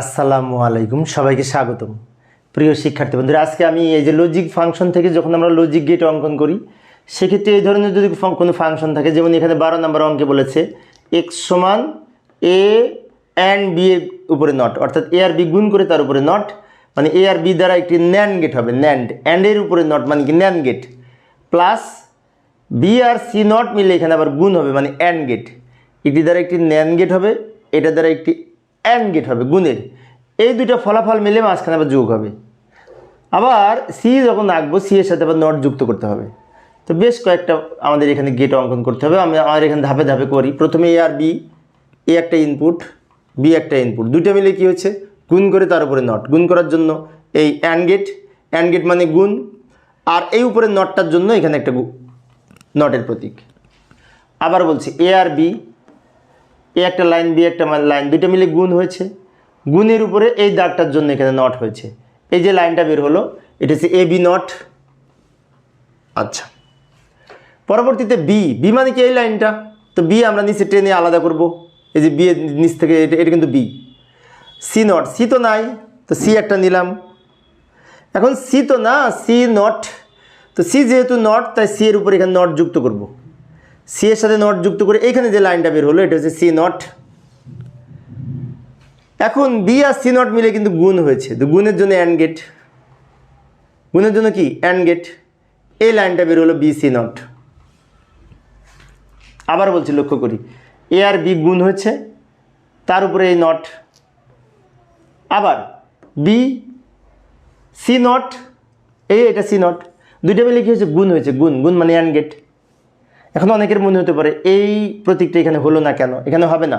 আসসালামু আলাইকুম, সবাইকে স্বাগতম। প্রিয় শিক্ষার্থী বন্ধুরা, আজকে আমি এই যে লজিক ফাংশন থেকে যখন আমরা লজিক গেট অঙ্কন করি, সেক্ষেত্রে এই ধরনের যদি কোনো ফাংশন থাকে, যেমন এখানে বারো নম্বর অঙ্কে বলেছে এক্স সমান এ অ্যান্ড বি এর উপরে নট অর্থাৎ এ আর বি গুণ করে তার উপরে নট মানে এ আর বি দ্বারা একটি ন্যান গেট হবে ন্যান্ড অ্যান্ডের উপরে নট মানে কি ন্যান গেট প্লাস বি আর সি নট মিলে এখানে আবার গুণ হবে মানে অ্যান্ড গেট এটি দ্বারা একটি ন্যান গেট হবে, এটা দ্বারা একটি অ্যান্ড গেট হবে, গুণের। এই দুইটা ফলাফল মিলে মাঝখানে আবার যোগ হবে। আবার সি যখন আঁকবো সি এর সাথে আবার নট যুক্ত করতে হবে। তো বেশ কয়েকটা আমাদের এখানে গেট অঙ্কন করতে হবে। আমি আমাদের এখানে ধাপে ধাপে করি। প্রথমে এ আর বি এ একটা ইনপুট বি একটা ইনপুট দুইটা মিলে কি হচ্ছে? গুণ করে তার উপরে নট গুণ করার জন্য এই অ্যান্ড গেট অ্যান্ড গেট মানে গুণ। আর এই উপরে নটটার জন্য এখানে একটা নটের প্রতীক। আবার বলছি এ আর বি এ একটা লাইন, বি একটা লাইন দুটো মিলে গুণ হয়েছে। গুণের উপরে এই দাগটার জন্য এখানে নট হয়েছে। এই যে লাইনটা বের হলো, এটা হচ্ছে এ, বি নট আচ্ছা। পরবর্তীতে বি বি মানে কি এই লাইনটা? তো বি আমরা নিচে টেনে আলাদা করব। এই যে বি নিচ থেকে, এটা এটা কিন্তু বি। সি নট সি তো নাই, তো সি একটা নিলাম। এখন সি তো না সি নট তো সি যেহেতু নট তাই সি এর উপর এখানে নট যুক্ত করব। সি এর সাথে নট যুক্ত করে এখানে যে লাইনটা বের হলো, এটা হচ্ছে সি নট এখন বি আর সি নট মিলে কিন্তু গুণ হয়েছে। তো গুণের জন্য অ্যান্ড গেট গুণের জন্য কি? অ্যান্ড গেট এই লাইনটা বের হলো বি সি নট আবার বলছি, লক্ষ্য করি। এ আর বি গুণ হয়েছে, তার উপরে এই নট আবার বি সি নট এই এটা সি নট দুইটা মিলে কি হয়েছে? গুণ হয়েছে, গুণ। গুণ মানে অ্যান্ড গেট এখন অনেকের মনে হতে পারে, এই প্রতীকটা এখানে হলো না কেন? এখানে হবে না।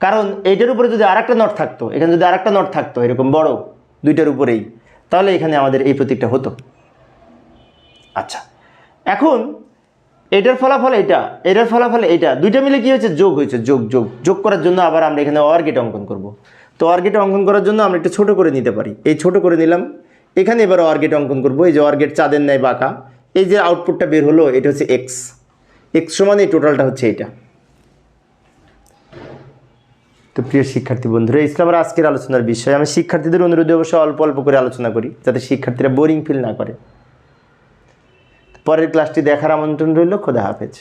কারণ এইটার উপরে যদি আরেকটা নট থাকতো, এখানে যদি আরেকটা নট থাকতো, এরকম বড় দুইটার উপরেই, তাহলে এখানে আমাদের এই প্রতীকটা হতো। আচ্ছা এখন এটার ফলাফল এটা, এটার ফলাফল এটা, দুইটা মিলে কি হয়েছে? যোগ হয়েছে, যোগ যোগ। যোগ করার জন্য আবার আমরা এখানে অর্গেট অঙ্কন করব। তো অর্গেট অঙ্কন করার জন্য আমরা একটু ছোট করে নিতে পারি। এই ছোট করে নিলাম। এখানে এবার অর্গেট অঙ্কন করব। এই যে অর্গেট চাঁদের ন্যায় বাঁকা। এই যে আউটপুটটা বের হলো, এটা হচ্ছে এক্স এক্স সমান টোটালটা হচ্ছে এটা তো প্রিয় শিক্ষার্থী বন্ধুরা ইসলামের আজকের আলোচনার বিষয়। আমি শিক্ষার্থীদের অনুরোধে অবশ্যই অল্প অল্প করে আলোচনা করি, যাতে শিক্ষার্থীরা বোরিং ফিল না করে। পরের ক্লাসটি দেখার আমন্ত্রণ রইল, খোদা হাফেজ।